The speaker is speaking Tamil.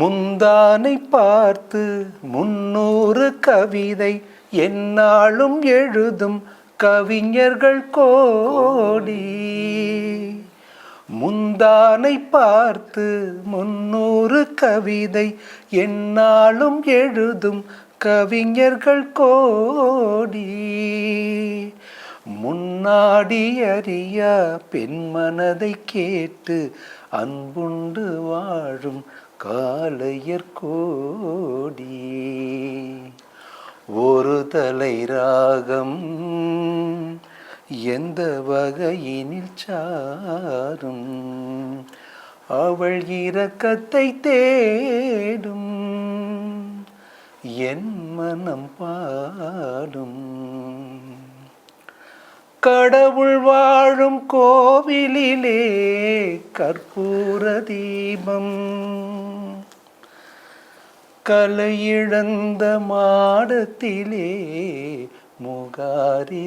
முந்தானை பார்த்து முன்னூறு கவிதை என்னாலும் எழுதும் கவிஞர்கள் கோடி. முந்தானை பார்த்து முன்னூறு கவிதை என்னாலும் எழுதும் கவிஞர்கள் கோடி. முன் முன்னாடி அறியா பெண்மனதை கேட்டு அன்புண்டு வாழும் காலையர் கோடி. ஒரு தலை ராகம் எந்த வகையினில் சாரும்? அவள் இரக்கத்தை தேடும் என் மனம் பா கடவுள் வாழும் கோவிலிலே கற்பூர தீபம். கலையிழந்த மாடத்திலே முகாரிராகம்